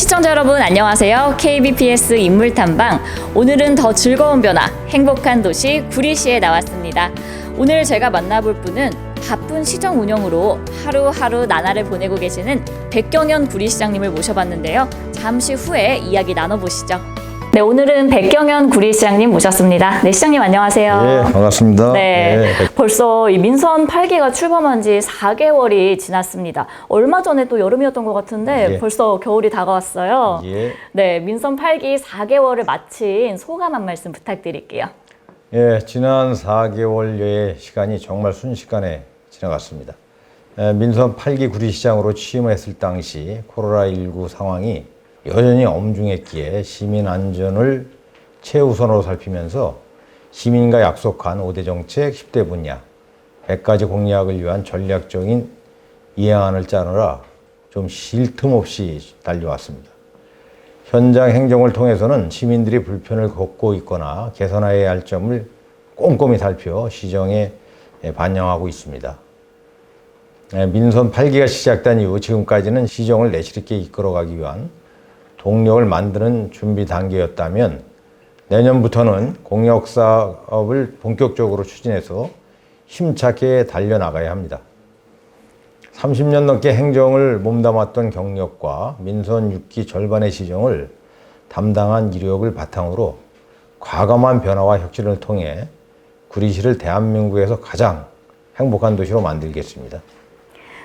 시청자 여러분 안녕하세요. KBPS 인물 탐방. 오늘은 더 즐거운 변화, 행복한 도시 구리시에 나왔습니다. 오늘 제가 만나볼 분은 바쁜 시정 운영으로 하루하루 나날을 보내고 계시는 백경현 구리시장님을 모셔봤는데요. 잠시 후에 이야기 나눠보시죠. 네, 오늘은 백경현 구리시장님 모셨습니다. 네, 시장님 안녕하세요. 예, 반갑습니다. 네, 예, 벌써 이 민선 8기가 출범한 지 4개월이 지났습니다. 얼마 전에 또 여름이었던 것 같은데 예. 벌써 겨울이 다가왔어요. 예, 네, 민선 8기 4개월을 마친 소감 한 말씀 부탁드릴게요. 예, 지난 4개월여의 시간이 정말 순식간에 지나갔습니다. 예, 민선 8기 구리시장으로 취임했을 당시 코로나19 상황이 여전히 엄중했기에 시민 안전을 최우선으로 살피면서 시민과 약속한 5대 정책 10대 분야 100가지 공약을 위한 전략적인 이행안을 짜느라 좀 쉴 틈 없이 달려왔습니다. 현장 행정을 통해서는 시민들이 불편을 겪고 있거나 개선해야 할 점을 꼼꼼히 살펴 시정에 반영하고 있습니다. 예, 민선 8기가 시작된 이후 지금까지는 시정을 내실 있게 이끌어가기 위한 동력을 만드는 준비 단계였다면 내년부터는 공약 사업을 본격적으로 추진해서 힘차게 달려나가야 합니다. 30년 넘게 행정을 몸담았던 경력과 민선 6기 절반의 시정을 담당한 이력을 바탕으로 과감한 변화와 혁신을 통해 구리시를 대한민국에서 가장 행복한 도시로 만들겠습니다.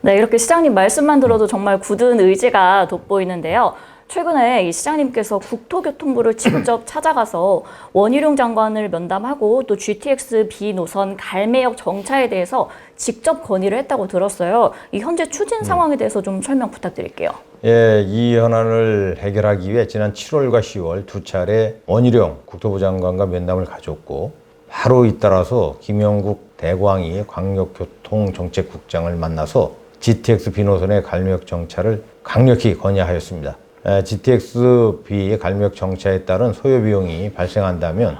네, 이렇게 시장님 말씀만 들어도 정말 굳은 의지가 돋보이는데요. 최근에 이 시장님께서 국토교통부를 직접 찾아가서 원희룡 장관을 면담하고 또 GTX B 노선 갈매역 정차에 대해서 직접 건의를 했다고 들었어요. 이 현재 추진 상황에 대해서 좀 설명 부탁드릴게요. 예, 이 현안을 해결하기 위해 지난 7월과 10월 두 차례 원희룡 국토부 장관과 면담을 가졌고 바로 잇따라서 김영국 대광이 광역교통정책국장을 만나서 GTX 비노선의 갈매역 정차를 강력히 건의하였습니다. 에, GTX B 갈매역 정차에 따른 소요 비용이 발생한다면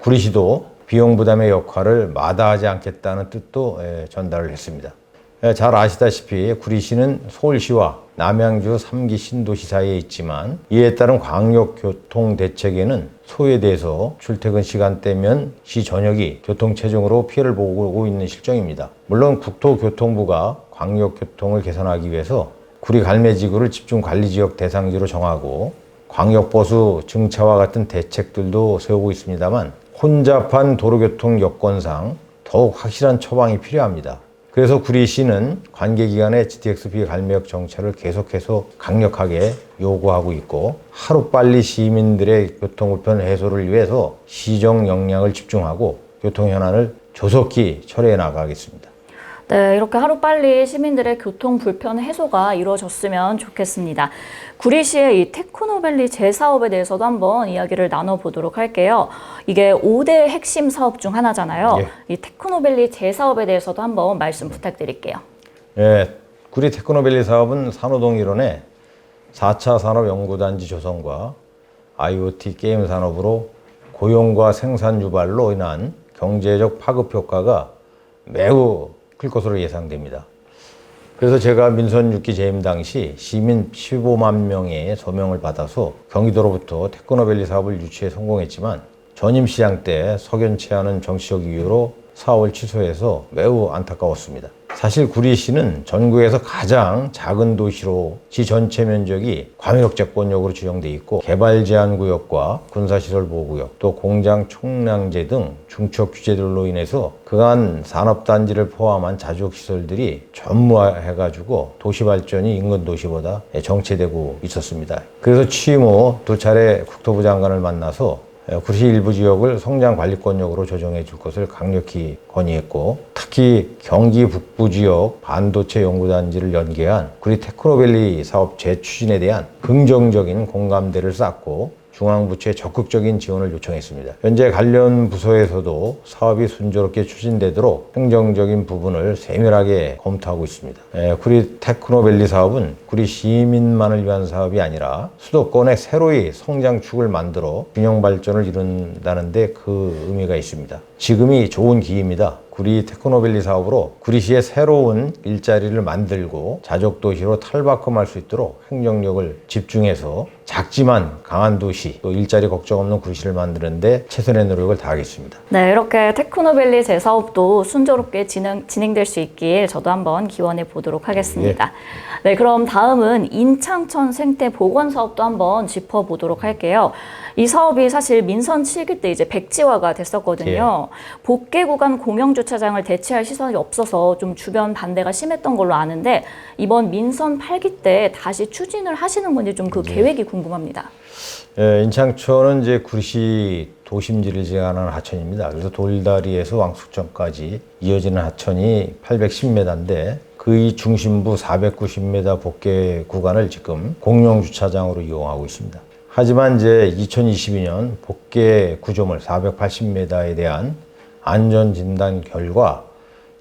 구리시도 비용 부담의 역할을 마다하지 않겠다는 뜻도 에, 전달을 했습니다. 예, 잘 아시다시피 구리시는 서울시와 남양주 3기 신도시 사이에 있지만 이에 따른 광역교통 대책에는 소외돼서 출퇴근 시간대면 시 전역이 교통체증으로 피해를 보고 있는 실정입니다. 물론 국토교통부가 광역교통을 개선하기 위해서 구리 갈매지구를 집중 관리 지역 대상지로 정하고 광역버스 증차와 같은 대책들도 세우고 있습니다만 혼잡한 도로교통 여건상 더욱 확실한 처방이 필요합니다. 그래서 구리시는 관계기관의 GTX-B 갈매역 정차를 계속해서 강력하게 요구하고 있고 하루빨리 시민들의 교통불편 해소를 위해서 시정 역량을 집중하고 교통 현안을 조속히 처리해 나가겠습니다. 네, 이렇게 하루빨리 시민들의 교통 불편 해소가 이루어졌으면 좋겠습니다. 구리시의 이 테크노밸리 재사업에 대해서도 한번 이야기를 나눠보도록 할게요. 이게 5대 핵심 사업 중 하나잖아요. 예. 이 테크노밸리 재사업에 대해서도 한번 말씀 부탁드릴게요. 예, 구리 테크노밸리 사업은 산호동 일원의 4차 산업연구단지 조성과 IoT 게임 산업으로 고용과 생산 유발로 인한 경제적 파급 효과가 매우 클 것으로 예상됩니다. 그래서 제가 민선 6기 재임 당시 시민 15만 명의 서명을 받아서 경기도로부터 테크노밸리 사업을 유치에 성공했지만 전임 시장 때 석연치 않은 정치적 이유로 사업을 취소해서 매우 안타까웠습니다. 사실 구리시는 전국에서 가장 작은 도시로 지 전체 면적이 광역재권역으로 지정돼 있고 개발 제한 구역과 군사시설 보호구역 또 공장 총량제 등 중첩 규제들로 인해서 그간 산업단지를 포함한 자족시설들이 전무해가지고 도시 발전이 인근 도시보다 정체되고 있었습니다. 그래서 취임 후 두 차례 국토부 장관을 만나서 구시 일부 지역을 성장 관리권역으로 조정해 줄 것을 강력히 건의했고 특히 경기 북부 지역 반도체 연구단지를 연계한 구리 테크노밸리 사업 재추진에 대한 긍정적인 공감대를 쌓고 중앙부처에 적극적인 지원을 요청했습니다. 현재 관련 부서에서도 사업이 순조롭게 추진되도록 행정적인 부분을 세밀하게 검토하고 있습니다. 에, 구리 테크노밸리 사업은 구리 시민만을 위한 사업이 아니라 수도권의 새로이 성장축을 만들어 균형 발전을 이룬다는데 그 의미가 있습니다. 지금이 좋은 기회입니다. 구리 테크노밸리 사업으로 구리시의 새로운 일자리를 만들고 자족도시로 탈바꿈할 수 있도록 행정력을 집중해서 작지만 강한 도시, 또 일자리 걱정 없는 구시를 만드는데 최선의 노력을 다하겠습니다. 네, 이렇게 테크노밸리 재사업도 순조롭게 진행, 진행될 수 있길 저도 한번 기원해 보도록 하겠습니다. 네, 그럼 다음은 인창천 생태 보건 사업도 한번 짚어보도록 할게요. 이 사업이 사실 민선 7기 때 이제 백지화가 됐었거든요. 복개 구간 공영 주차장을 대체할 시설이 없어서 좀 주변 반대가 심했던 걸로 아는데 이번 민선 8기 때 다시 추진을 하시는 건지 좀 그 계획이 궁금 합니다. 예, 인창천은 이제 구리시 도심지를 지나는 하천입니다. 그래서 돌다리에서 왕숙천까지 이어지는 하천이 810m인데 그이 중심부 490m 복개 구간을 지금 공용 주차장으로 이용하고 있습니다. 하지만 이제 2022년 복개 구조물 480m에 대한 안전 진단 결과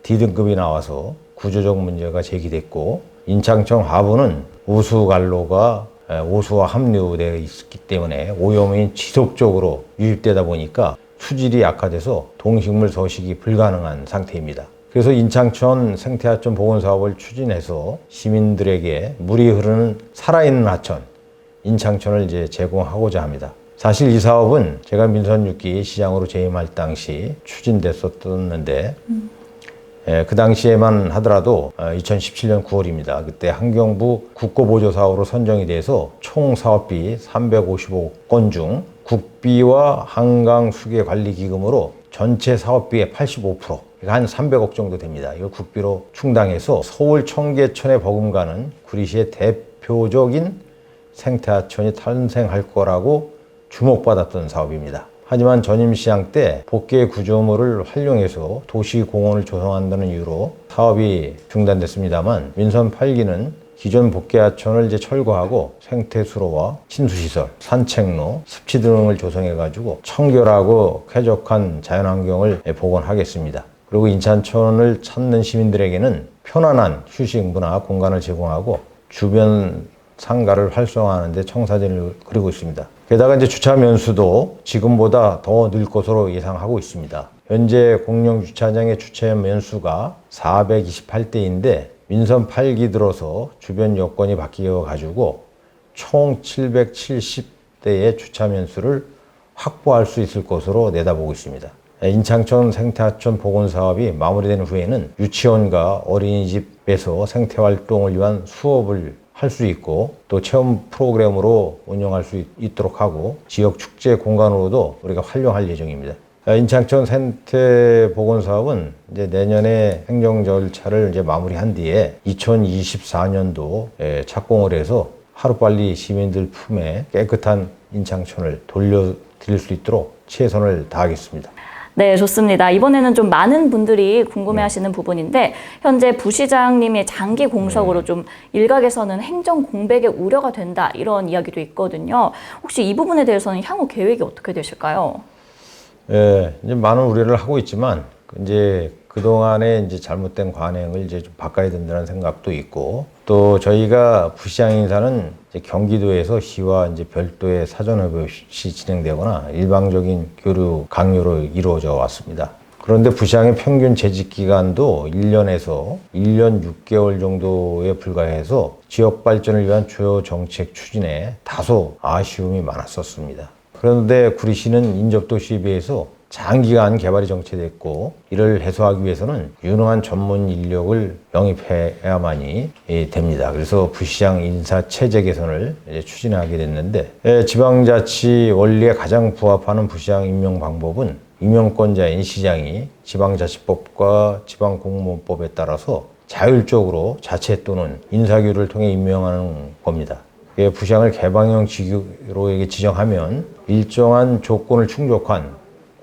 D등급이 나와서 구조적 문제가 제기됐고 인창청 하부는 우수 관로가 에, 오수와 합류되어 있기 때문에 오염이 지속적으로 유입되다 보니까 수질이 약화돼서 동식물 서식이 불가능한 상태입니다. 그래서 인창천 생태하천 보건 사업을 추진해서 시민들에게 물이 흐르는 살아있는 하천, 인창천을 이제 제공하고자 합니다. 사실 이 사업은 제가 민선 6기 시장으로 재임할 당시 추진됐었는데 예, 그 당시에만 하더라도 2017년 9월입니다. 그때 환경부 국고보조 사업으로 선정이 돼서 총 사업비 355억 건 중 국비와 한강 수계 관리 기금으로 전체 사업비의 85%, 그러니까 한 300억 정도 됩니다. 이걸 국비로 충당해서 서울 청계천에 버금가는 구리시의 대표적인 생태하천이 탄생할 거라고 주목받았던 사업입니다. 하지만 전임 시장 때 복개 구조물을 활용해서 도시 공원을 조성한다는 이유로 사업이 중단됐습니다만 민선 8기는 기존 복개하천을 이제 철거하고 생태수로와 친수시설, 산책로, 습지 등을 조성해 가지고 청결하고 쾌적한 자연환경을 복원하겠습니다. 그리고 인천천을 찾는 시민들에게는 편안한 휴식 문화 공간을 제공하고 주변 상가를 활성화하는 데 청사진을 그리고 있습니다. 게다가 이제 주차 면수도 지금보다 더 늘 것으로 예상하고 있습니다. 현재 공영 주차장의 주차 면수가 428대인데 민선 8기 들어서 주변 여건이 바뀌어 가지고 총 770대의 주차 면수를 확보할 수 있을 것으로 내다보고 있습니다. 인창천 생태하천 복원 사업이 마무리된 후에는 유치원과 어린이집에서 생태 활동을 위한 수업을 할 수 있고 또 체험 프로그램으로 운영할 수 있- 있도록 하고 지역 축제 공간으로도 우리가 활용할 예정입니다. 아, 인창천 생태 복원 사업은 이제 내년에 행정 절차를 이제 마무리한 뒤에 2024년도 에 착공을 해서 하루빨리 시민들 품에 깨끗한 인창천을 돌려드릴 수 있도록 최선을 다하겠습니다. 네, 좋습니다. 이번에는 좀 많은 분들이 궁금해하시는 부분인데 현재 부시장님의 장기 공석으로 좀 일각에서는 행정 공백의 우려가 된다 이런 이야기도 있거든요. 혹시 이 부분에 대해서는 향후 계획이 어떻게 되실까요? 예, 이제 많은 우려를 하고 있지만 이제 그동안에 이제 잘못된 관행을 이제 좀 바꿔야 된다는 생각도 있고 또 저희가 부시장 인사는 경기도에서 시와 이제 별도의 사전협의 없이 진행되거나 일방적인 교류 강요로 이루어져 왔습니다. 그런데 부시장의 평균 재직 기간도 1년에서 1년 6개월 정도에 불과해서 지역 발전을 위한 주요 정책 추진에 다소 아쉬움이 많았었습니다. 그런데 구리시는 인접도시에 비해서 장기간 개발이 정체됐고 이를 해소하기 위해서는 유능한 전문 인력을 영입해야만이 예, 됩니다. 그래서 부시장 인사 체제 개선을 추진하게 됐는데 예, 지방자치 원리에 가장 부합하는 부시장 임명 방법은 임명권자인 시장이 지방자치법과 지방공무원법에 따라서 자율적으로 자체 또는 인사규를 통해 임명하는 겁니다. 예, 부시장을 개방형 직위로 지정하면 일정한 조건을 충족한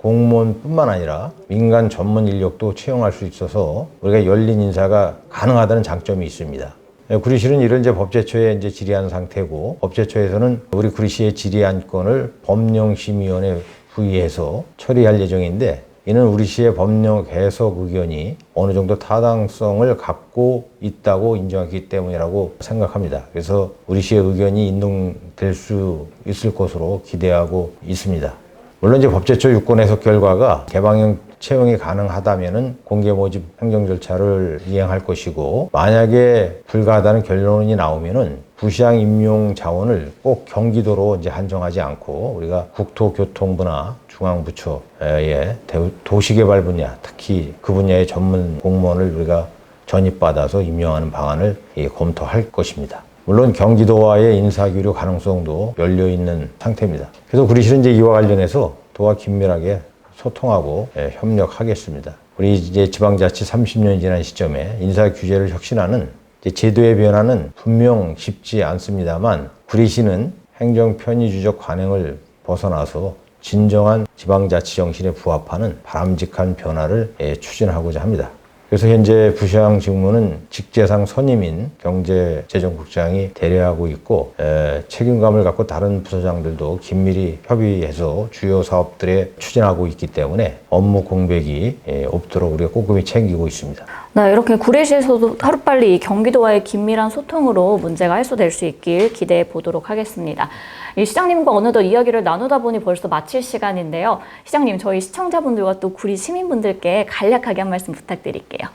공무원뿐만 아니라 민간 전문 인력도 채용할 수 있어서 우리가 열린 인사가 가능하다는 장점이 있습니다. 예, 구리시는 이를 이제 법제처에 이제 질의한 상태고 법제처에서는 우리 구리시의 질의 안 건을 법령심의원에 부의해서 처리할 예정인데 이는 우리 시의 법령 개석 의견이 어느 정도 타당성을 갖고 있다고 인정했기 때문이라고 생각합니다. 그래서 우리 시의 의견이 인정될 수 있을 것으로 기대하고 있습니다. 물론 이제 법제처 유권 해석 결과가 개방형 채용이 가능하다면은 공개 모집 행정 절차를 이행할 것이고 만약에 불가하다는 결론이 나오면은 부시장 임용 자원을 꼭 경기도로 이제 한정하지 않고 우리가 국토교통부나 중앙부처의 대- 도시개발 분야, 특히 그 분야의 전문 공무원을 우리가 전입받아서 임명하는 방안을 예, 검토할 것입니다. 물론 경기도와의 인사교류 가능성도 열려 있는 상태입니다. 그래서 구리시는 이제 이와 관련해서 도와 긴밀하게 소통하고 예, 협력하겠습니다. 우리 이제 지방자치 30년 지난 시점에 인사 규제를 혁신하는 제도의 변화는 분명 쉽지 않습니다만 구리시는 행정 편의주적 관행을 벗어나서 진정한 지방자치 정신에 부합하는 바람직한 변화를 예, 추진하고자 합니다. 그래서 현재 부시장 직무는 직제상 선임인 경제재정국장이 대리하고 있고 에, 책임감을 갖고 다른 부서장들도 긴밀히 협의해서 주요 사업들에 추진하고 있기 때문에 업무 공백이 에, 없도록 우리가 꼼꼼히 챙기고 있습니다. 네, 이렇게 구례시에서도 하루빨리 이 경기도와의 긴밀한 소통으로 문제가 해소될 수 있길 기대해 보도록 하겠습니다. 이 시장님과 어느덧 이야기를 나누다 보니 벌써 마칠 시간인데요. 시장님, 저희 시청자분들과 또 구리 시민분들께 간략하게 한 말씀 부탁드릴게요.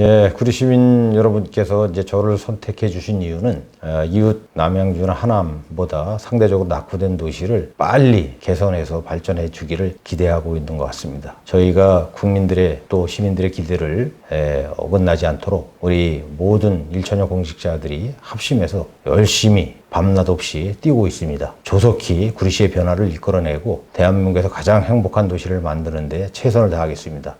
예, 구리 시민 여러분께서 이제 저를 선택해 주신 이유는 어, 이웃 남양주나 하남보다 상대적으로 낙후된 도시를 빨리 개선해서 발전해 주기를 기대하고 있는 것 같습니다. 저희가 국민들의 또 시민들의 기대를 에, 어긋나지 않도록 우리 모든 일천여 공직자들이 합심해서 열심히 밤낮 없이 뛰고 있습니다. 조속히 구리시의 변화를 이끌어내고 대한민국에서 가장 행복한 도시를 만드는 데 최선을 다하겠습니다.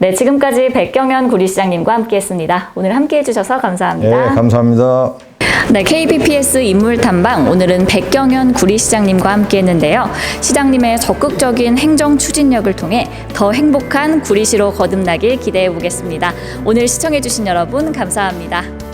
네, 지금까지 백경현 구리시장님과 함께했습니다. 오늘 함께해 주셔서 예, 감사합니다. 감사합니다. 네, KBPS 인물 탐방 오늘은 백경현 구리시장님과 함께했는데요. 시장님의 적극적인 행정 추진력을 통해 더 행복한 구리시로 거듭나길 기대해 보겠습니다. 오늘 시청해 주신 여러분 감사합니다.